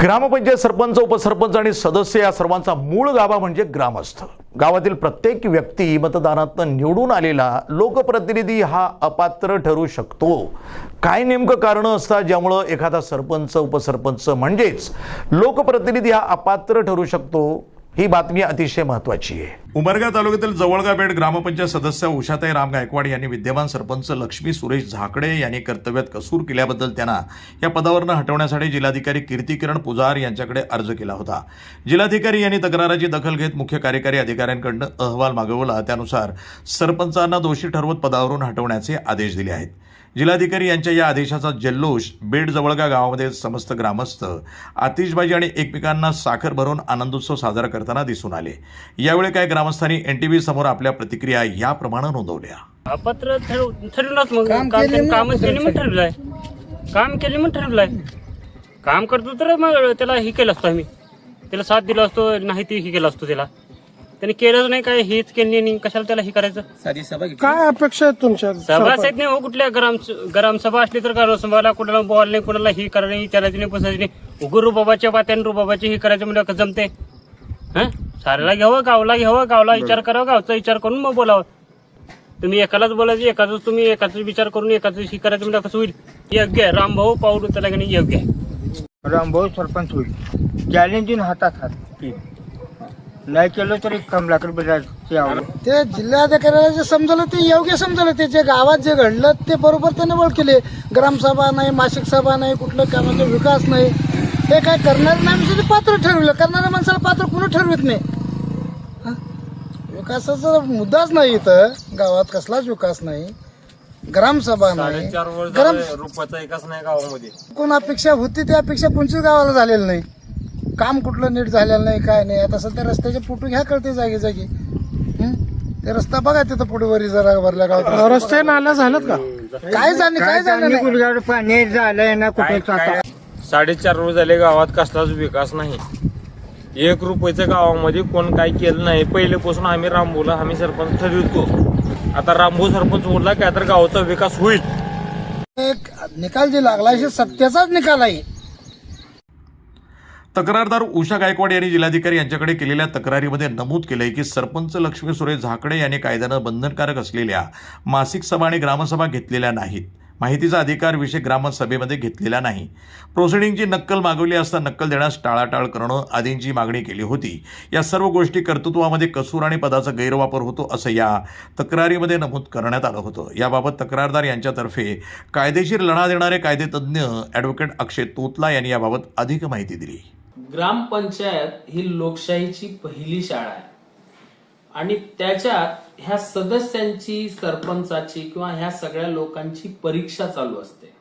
ग्रामपंचायत सरपंच उपसरपंच आणि सदस्य या सर्वांचा मूळ गाभा म्हणजे ग्रामस्थ. गावातील प्रत्येक व्यक्ती मतदानातनं निवडून आलेला लोकप्रतिनिधी हा अपात्र ठरू शकतो. काय नेमकं कारणं असतात ज्यामुळं एखादा सरपंच उपसरपंच म्हणजेच लोकप्रतिनिधी हा अपात्र ठरू शकतो ही बातमी अतिशय महत्वाची आहे. उमरगा तालुक्यातील जवळगा बेड ग्रामपंचायत सदस्य उषाताई राम गायकवाड यांनी विद्यमान सरपंच लक्ष्मी सुरेश झाकडे यांनी कर्तव्यात कसूर केल्याबद्दल त्यांना या पदावरनं हटवण्यासाठी जिल्हाधिकारी कीर्ती किरण पुजार यांच्याकडे अर्ज केला होता. जिल्हाधिकारी यांनी तक्राराची दखल घेत मुख्य कार्यकारी अधिकाऱ्यांकडनं अहवाल मागवला. त्यानुसार सरपंचांना दोषी ठरवत पदावरून हटवण्याचे आदेश दिले आहेत. जिल्हाधिकारी यांच्या या आदेशाचा जल्लोष बेड जवळगा गावामध्ये समस्त ग्रामस्थ आतिषबाजी आणि एकमेकांना साखर भरून आनंदोत्सव साजरा करताना दिसून आले. यावेळी काय ग्राम ग्रामस्थांनी एनटीव्ही समोर आपल्या प्रतिक्रिया याप्रमाणे नोंदवल्या. अपात्र ठरव ठरवलंच मग. काम केलं कामच केले मग ठरवलंय काम केले मग ठरवलंय काम करतो तर मग त्याला हे केलं असतो आम्ही. त्याला साथ दिला असतो नाही ते हे केलं असतो त्याला. त्याने केलंच नाही काय हेच केलं नाही कशाला त्याला हे करायचं? काय अपेक्षा आहेत तुमच्या सभा आहेत नाही हो कुठल्या ग्राम ग्रामसभा असली तर ग्रामसभाला कुणाला बोल नाही कुणाला ही करायचं नाही विचारायचं नाही पसायचं नाही. उगं रुबाबाच्या बात्यान रुबाबाची ही करायचं म्हणजे जमते हा? साऱ्याला घ्यावं गावला घ्यावं गावला विचार करावं गावचा विचार करून मग बोलावं. तुम्ही एकालाच बोलायचं एकाच तुम्ही एकाच विचार करून एकाच ही करायचं म्हणजे कसं होईल? योग्य आहे रामभाऊ पाऊल त्याला की नाही योग्य आहे रामभाऊ सरपंच होईल. चॅलेंजिंग हातात हात. नाही केलं तरी कमलाकर आवड ते जिल्हाधिकाऱ्याला जे समजलं ते योग्य समजलं. ते जे गावात जे घडलं ते बरोबर त्याने ओळखले ग्रामसभा नाही मासिक सभा नाही कुठलं कामाचा विकास नाही. हे काय करणार नाही ते पात्र ठरवलं. करणाऱ्या माणसाला पात्र कुणी ठरवित नाही? विकासाचा मुद्दाच नाही इथं. गावात कसलाच विकास नाही. ग्रामसभा नाही. ग्राम रुपयाचा एकाच नाही गावामध्ये. कोण अपेक्षा होती त्या अपेक्षा कोणत्याच गावाला झालेलं नाही. काम कुठलं नीट झालेलं नाही काय नाही. आता सध्या रस्त्याचे फोटो घ्या कळते जागी जागी? ते रस्ता बघा तिथं पुढे वरी जरा भरल्या गावात. रस्ते नाल्या झालेत का? काय झाले काय झालं नाही पाणी झालंय ना कुठे साडेचार रोज झाले गावात कसलाच विकास नाही. एक रुपयाच्या गावामध्ये कोण काय केलं नाही. पहिलेपासून आम्ही रामभूला आम्ही सरपंच ठरवतो. आता रामभू सरपंच बोलला काय तर गावाचा विकास होईल. एक निकाल जे लागला हे सत्याचाच निकाल आहे. तक्रारदार उषा गायकवाड यांनी जिल्हाधिकारी यांच्याकडे केलेल्या तक्रारीमध्ये नमूद केलंय की सरपंच लक्ष्मी सुरेश झाकडे यांनी कायद्यानं बंधनकारक असलेल्या मासिक सभा आणि ग्रामसभा घेतलेल्या नाहीत. माहितीचा अधिकार विषय ग्रामसभेमध्ये घेतलेला नाही. प्रोसिडिंगची नक्कल मागवली असता नक्कल देण्यास टाळाटाळ करणं आदींची मागणी केली होती. या सर्व गोष्टी कर्तृत्वामध्ये कसूर आणि पदाचा गैरवापर होतो असं या तक्रारीमध्ये नमूद करण्यात आलं होतं. याबाबत तक्रारदार यांच्यातर्फे कायदेशीर लढा देणारे कायदेतज्ञ ॲडव्होकेट अक्षय तोतला यांनी याबाबत अधिक माहिती दिली. ग्रामपंचायत ही लोकशाहीची पहिली शाळा आहे. आणि त्याच्यात ह्या सदस्यांची सरपंचाची किंवा ह्या सगळ्या लोकांची परीक्षा चालू असते.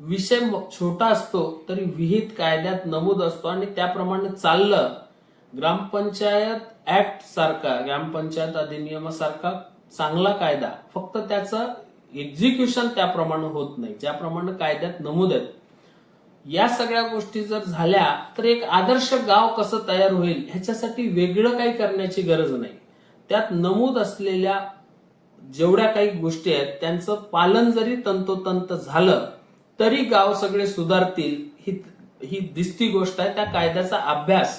विषय छोटा असतो तरी विहित कायद्यात नमूद असतो आणि त्याप्रमाणे चाललं ग्रामपंचायत ऍक्ट सारखा ग्रामपंचायत अधिनियमासारखा चांगला कायदा. फक्त त्याचं एक्झिक्युशन त्याप्रमाणे होत नाही ज्याप्रमाणे कायद्यात नमूद आहेत. या सगळ्या गोष्टी जर झाल्या तर एक आदर्श गाव कसं तयार होईल ह्याच्यासाठी वेगळं काही करण्याची गरज नाही. त्यात नमूद असलेल्या जेवढ्या काही गोष्टी आहेत त्यांचं पालन जरी तंतोतंत झालं तरी गाव सगळे सुधारतील ही ही दिसती गोष्ट आहे. त्या कायद्याचा अभ्यास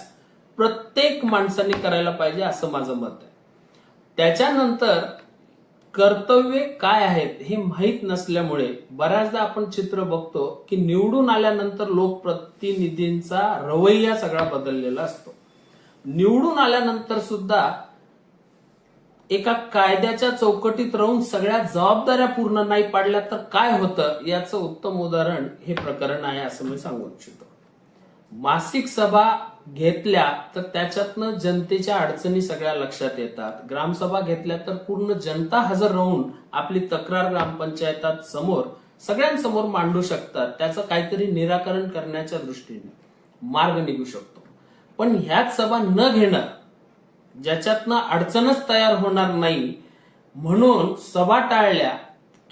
प्रत्येक माणसाने करायला पाहिजे असं माझं मत आहे. त्याच्यानंतर कर्तव्ये काय आहेत हे माहीत नसल्यामुळे बऱ्याचदा आपण चित्र बघतो की निवडून आल्यानंतर लोकप्रतिनिधींचा रवैया सगळा बदललेला असतो. निवडून आल्यानंतर सुद्धा एका कायद्याच्या चौकटीत राहून सगळ्या जबाबदाऱ्या पूर्ण नाही पाडल्या तर काय होतं? याचं उत्तम उदाहरण हे प्रकरण आहे असं मी सांगू इच्छितो. मासिक सभा घेतल्या तर त्याच्यातनं जनतेच्या अडचणी सगळ्या लक्षात येतात. ग्रामसभा घेतल्या तर पूर्ण जनता हजर राहून आपली तक्रार ग्रामपंचायतात समोर सगळ्यांसमोर मांडू शकतात. त्याचं काहीतरी निराकरण करण्याच्या दृष्टीने मार्ग निघू शकतो. पण ह्याच सभा न घेणं ज्याच्यातनं अडचणच तयार होणार नाही. म्हणून सभा टाळल्या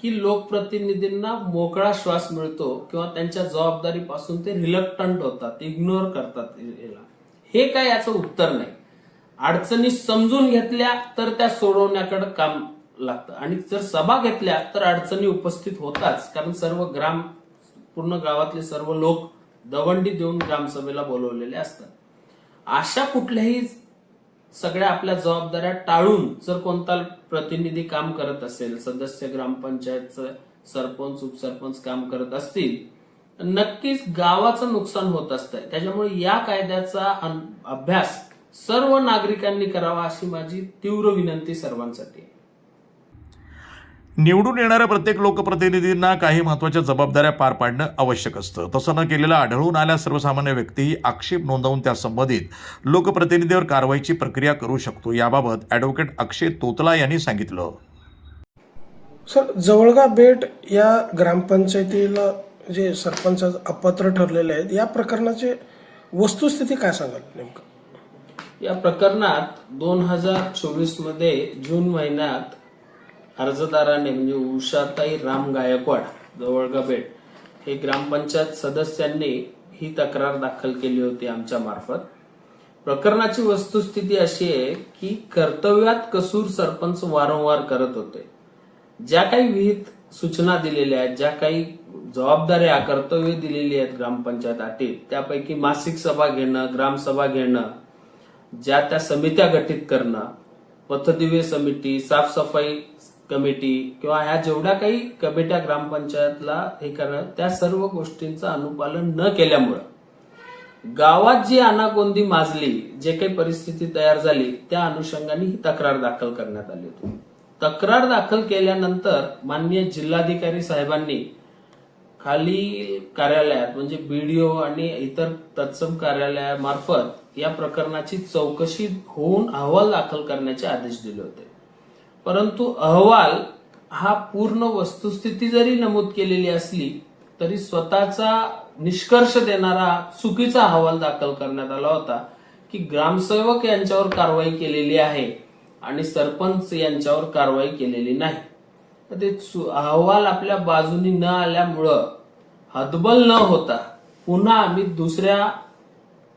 की लोकप्रतिनिधींना मोकळा श्वास मिळतो किंवा त्यांच्या जबाबदारीपासून ते रिलक्टंट होतात इग्नोर करतात हे काय याचं उत्तर नाही. अडचणी समजून घेतल्या तर त्या सोडवण्याकडे काम लागतं. आणि जर सभा घेतल्या तर अडचणी उपस्थित होतात कारण सर्व ग्राम पूर्ण गावातले सर्व लोक दवंडी देऊन ग्रामसभेला बोलवलेले असतात. अशा कुठल्याही सगळ्या आपल्या जबाबदाऱ्या टाळून जर कोणता प्रतिनिधी काम करत असेल सदस्य ग्रामपंचायतचं सरपंच उपसरपंच काम करत असतील नक्कीच गावाचं नुकसान होत असतंय. त्याच्यामुळे या कायद्याचा अभ्यास सर्व नागरिकांनी करावा अशी माझी तीव्र विनंती सर्वांसाठी. निवडून येणाऱ्या प्रत्येक लोकप्रतिनिधींना काही महत्त्वाच्या जबाबदाऱ्या पार पाडणं आवश्यक असतं. तसं न केलेलं आढळून आल्या सर्वसामान्य व्यक्तीही आक्षेप नोंदवून त्या संबंधित लोकप्रतिनिधीवर कारवाईची प्रक्रिया करू शकतो. याबाबत ॲडव्होकेट अक्षय तोतला यांनी सांगितलं. सर जवळगा बेट या ग्रामपंचायतीला जे सरपंच अपात्र ठरलेले आहेत या प्रकरणाची वस्तुस्थिती काय सांगाल नेमकं? या प्रकरणात दोन हजार चोवीसमध्ये जून महिन्यात अर्जदाराने म्हणजे उषाताई राम गायकवाड जवळगा बेट हे ग्रामपंचायत सदस्यांनी ही तक्रार दाखल केली होती आमच्या मार्फत. प्रकरणाची वस्तुस्थिती अशी आहे की कर्तव्यात कसूर सरपंच वारंवार करत होते. ज्या काही विहित सूचना दिलेल्या आहेत ज्या काही जबाबदाऱ्या कर्तव्य दिलेली आहेत ग्रामपंचायत अटीत त्यापैकी मासिक सभा घेणं ग्रामसभा घेणं ज्या त्या समित्या गठीत करणं पथदिव्य समिती साफसफाई कमिटी किंवा ह्या जेवढ्या काही कमिट्या ग्रामपंचायतला हे करणं त्या सर्व गोष्टींचं अनुपालन न केल्यामुळं गावात जी अनागोंदी माजली जे काही परिस्थिती तयार झाली त्या अनुषंगाने ही तक्रार दाखल करण्यात आली होती. तक्रार दाखल केल्यानंतर माननीय जिल्हाधिकारी साहेबांनी खाली कार्यालयात म्हणजे बीडीओ आणि इतर तत्सम कार्यालयामार्फत या प्रकरणाची चौकशी होऊन अहवाल दाखल करण्याचे आदेश दिले होते. परंतु अहवाल हा पूर्ण वस्तुस्थिती जरी नमूद केलेली असली तरी स्वतःचा निष्कर्ष देणारा चुकीचा अहवाल दाखल करण्यात आला होता की ग्रामसेवक यांच्यावर कारवाई केलेली आहे आणि सरपंच यांच्यावर कारवाई केलेली नाही. ते अहवाल आपल्या बाजूनी न आल्यामुळं हतबल न होता पुन्हा आम्ही दुसऱ्या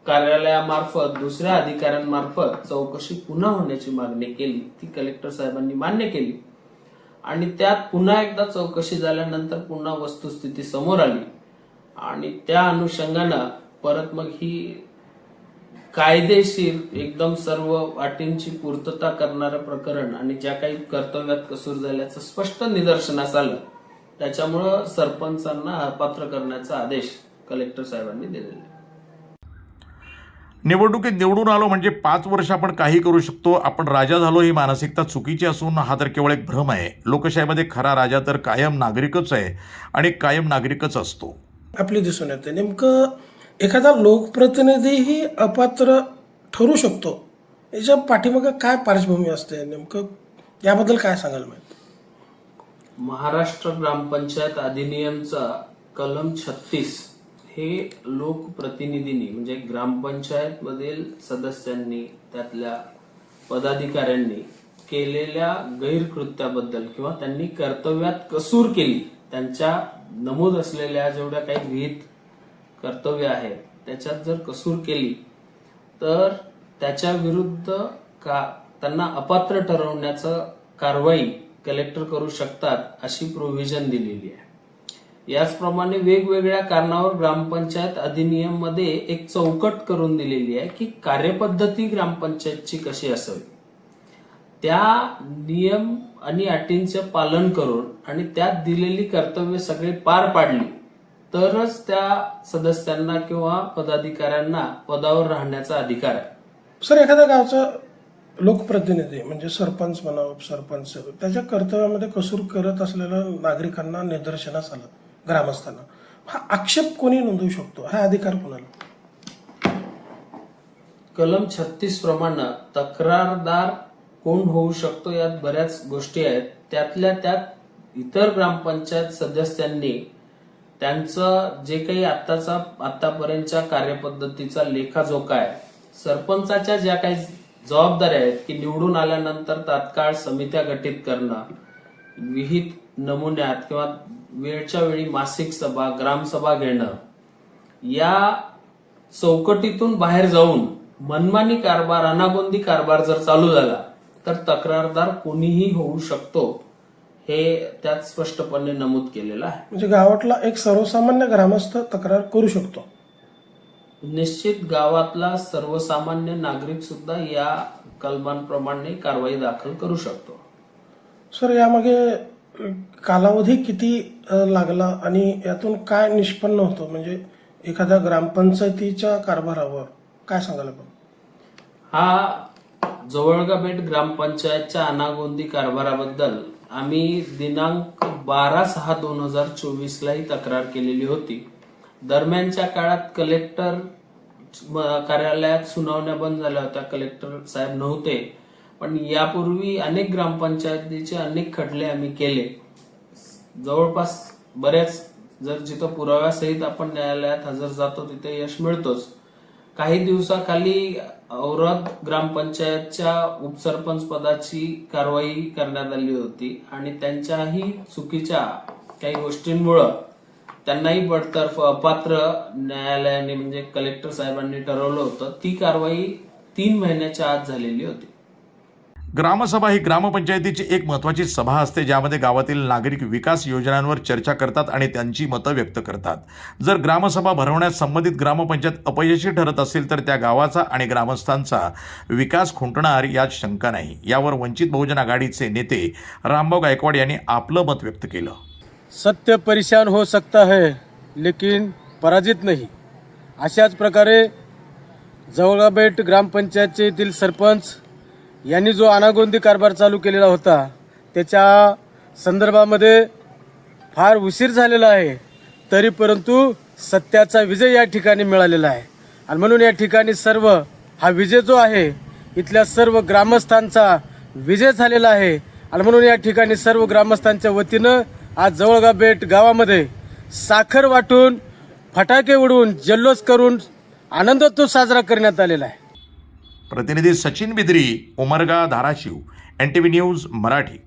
कार्यालयामार्फत दुसऱ्या अधिकाऱ्यांमार्फत चौकशी पुन्हा होण्याची मागणी केली. ती कलेक्टर साहेबांनी मान्य केली. आणि त्यात पुन्हा एकदा चौकशी झाल्यानंतर पुन्हा वस्तुस्थिती समोर आली. आणि त्या अनुषंगानं परत मग ही कायदेशीर एकदम सर्व अटींची पूर्तता करणारं प्रकरण आणि ज्या काही कर्तव्यात कसूर झाल्याचं स्पष्ट निदर्शनास आलं. त्याच्यामुळं सरपंचांना अपात्र करण्याचा आदेश कलेक्टर साहेबांनी दिलेला निवडणुकीत निवडून आलो म्हणजे पाच वर्ष आपण काही करू शकतो. आपण राजा झालो ही मानसिकता चुकीची असून हा तर केवळ एक भ्रम आहे. लोकशाहीमध्ये खरा राजा तर कायम नागरिकच आहे आणि कायम नागरिकच असतो. आपली दिसून येते. नेमकं एखादा लोकप्रतिनिधीही अपात्र ठरू शकतो. याच्या पाठीमागं काय पार्श्वभूमी असते? नेमकं याबद्दल काय सांगाल माहिती महाराष्ट्र ग्रामपंचायत अधिनियमचा कलम छत्तीस हे लोकप्रतिनिधींनी म्हणजे ग्रामपंचायत मधील सदस्यांनी त्यातल्या पदाधिकाऱ्यांनी केलेल्या गैरकृत्याबद्दल किंवा त्यांनी कर्तव्यात कसूर केली त्यांच्या नमूद असलेल्या जेवढ्या काही विहित कर्तव्य आहेत त्याच्यात जर कसूर केली तर त्याच्या विरुद्ध का त्यांना अपात्र ठरवण्याचं कारवाई कलेक्टर करू शकतात अशी प्रोव्हिजन दिलेली आहे. याचप्रमाणे वेगवेगळ्या कारणावर ग्रामपंचायत अधिनियममध्ये एक चौकट करून दिलेली आहे की कार्यपद्धती ग्रामपंचायतची कशी असावी. त्या नियम आणि अटींचे पालन करून आणि त्यात दिलेली कर्तव्य सगळे पार पाडली तरच त्या सदस्यांना किंवा पदाधिकाऱ्यांना पदावर राहण्याचा अधिकार आहे. सर एखाद्या गावचं लोकप्रतिनिधी म्हणजे सरपंच म्हणा उपसरपंच त्याच्या कर्तव्यामध्ये कसूर करत असलेल्या नागरिकांना निदर्शनास आलं. ग्रामस्थांना. हा आक्षेप कोणी नोंदवू शकतो? हा अधिकार कोणाला? कलम छत्तीस प्रमाणे तक्रारदार कोण होऊ शकतो? यात बऱ्याच गोष्टी आहेत. त्यातल्या त्यात इतर ग्रामपंचायत सदस्यांनी त्यांचं जे काही आत्ताचा आतापर्यंतच्या कार्यपद्धतीचा लेखाजोखा आहे सरपंचाच्या ज्या काही जबाबदाऱ्या आहेत की निवडून आल्यानंतर तात्काळ समित्या गठीत करणं विहित नमुन्यात किंवा वेळच्या वेळी मासिक सभा ग्रामसभा घेणं या चौकटीतून बाहेर जाऊन मनमानी कारभार अनागोंदी कारभार जर चालू झाला तर तक्रारदार कोणीही होऊ शकतो हे त्यात स्पष्टपणे नमूद केलेलं आहे. म्हणजे गावातला एक सर्वसामान्य ग्रामस्थ तक्रार करू शकतो. निश्चित गावातला सर्वसामान्य नागरिक सुद्धा या कलमांप्रमाणे कारवाई दाखल करू शकतो. सर यामागे कालावधी किती लागला आणि यातून काय निष्पन्न होतं? म्हणजे एखाद्या ग्रामपंचायतीच्या कारभारावर काय सांगाल आपण? हा जवळगा बेट ग्रामपंचायतच्या अनागोंदी कारभाराबद्दल आम्ही दिनांक बारा सहा दोन हजार चोवीसलाही तक्रार केलेली होती. दरम्यानच्या काळात कलेक्टर कार्यालयात सुनावण्या बंद झाल्या होत्या. कलेक्टर साहेब नव्हते. पण यापूर्वी अनेक ग्रामपंचायतीचे अनेक खटले आम्ही केले. जवळपास बऱ्याच जर जिथं पुराव्यासहित आपण न्यायालयात हजर जातो तिथे यश मिळतोच. काही दिवसाखाली औरद ग्रामपंचायतच्या उपसरपंच पदाची कारवाई करण्यात आली होती आणि त्यांच्याही चुकीच्या काही गोष्टींमुळं त्यांनाही बडतर्फ अपात्र न्यायालयाने म्हणजे कलेक्टर साहेबांनी ठरवलं होतं. ती कारवाई तीन महिन्याच्या आत झालेली होती. ग्रामसभा ही ग्रामपंचायतीची एक महत्त्वाची सभा असते ज्यामध्ये गावातील नागरिक विकास योजनांवर चर्चा करतात आणि त्यांची मतं व्यक्त करतात. जर ग्रामसभा भरवण्यास संबंधित ग्रामपंचायत अपयशी ठरत असेल तर त्या गावाचा आणि ग्रामस्थांचा विकास खुंटणार यात शंका नाही. यावर वंचित बहुजन आघाडीचे नेते रामभाऊ गायकवाड यांनी आपलं मत व्यक्त केलं. सत्य परेशान हो सकता है लेकिन पराजित नाही. अशाच प्रकारे जवळबेट ग्रामपंचायतीतील सरपंच यांनी जो अनागोंदी कारभार चालू केलेला होता त्याच्या संदर्भामध्ये फार उशीर झालेला आहे तरी परंतु सत्याचा विजय या ठिकाणी मिळालेला आहे. आणि म्हणून या ठिकाणी सर्व हा विजय जो आहे इथल्या सर्व ग्रामस्थांचा विजय झालेला आहे. आणि म्हणून या ठिकाणी सर्व ग्रामस्थांच्या वतीनं आज जवळगा बेट गावामध्ये साखर वाटून फटाके उडवून जल्लोष करून आनंदोत्सव साजरा करण्यात आलेला आहे. प्रतिनिधी Sachin Bidri Umarga Dharashiv N T V news Marathi.